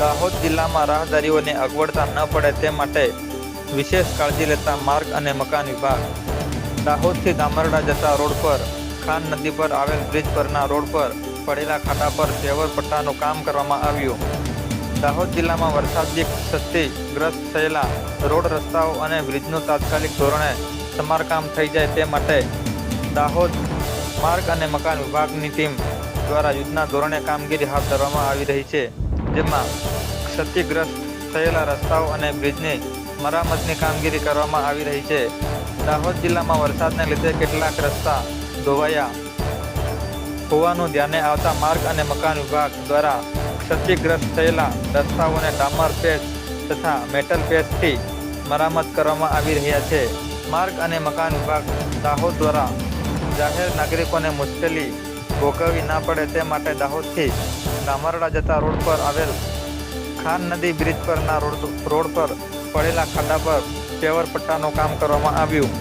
દાહોદ જિલ્લામાં રાહદારીઓને અગવડતા ન પડે તે માટે વિશેષ કાળજી લેતા માર્ગ અને મકાન વિભાગ. દાહોદથી ધામરડા જતા રોડ પર, ખાન નદી પર આવેલ બ્રિજ પરના રોડ પર પડેલા ખાડા પર સેવર પટ્ટાનું કામ કરવામાં આવ્યું. દાહોદ જિલ્લામાં વરસાદની ક્ષતિગ્રસ્ત થયેલા રોડ રસ્તાઓ અને બ્રિજનું તાત્કાલિક ધોરણે સમારકામ થઈ જાય તે માટે દાહોદ માર્ગ અને મકાન વિભાગની ટીમ દ્વારા યુદ્ધના ધોરણે કામગીરી હાથ ધરવામાં આવી રહી છે. જેમાં ક્ષતિગ્રસ્ત થયેલા રસ્તાઓ અને બ્રિજની મરામતની કામગીરી કરવામાં આવી રહી છે. દાહોદ જિલ્લામાં વરસાદને લીધે કેટલાક રસ્તા ધોવાયા હોવાનું ધ્યાને આવતા માર્ગ અને મકાન વિભાગ દ્વારા ક્ષતિગ્રસ્ત થયેલા રસ્તાઓને ડામર પેચ તથા મેટલ પેચથી મરામત કરવામાં આવી રહ્યા છે. માર્ગ અને મકાન વિભાગ દાહોદ દ્વારા જાહેર નાગરિકોને મુશ્કેલી ભોગવવી ના પડે તે માટે દાહોદથી ગામરડા જતા રોડ પર આવેલ ખાન નદી બ્રિજ પરના રોડ રોડ પર પડેલા ખાડા પર પેવર પટ્ટાનું કામ કરવામાં આવ્યું.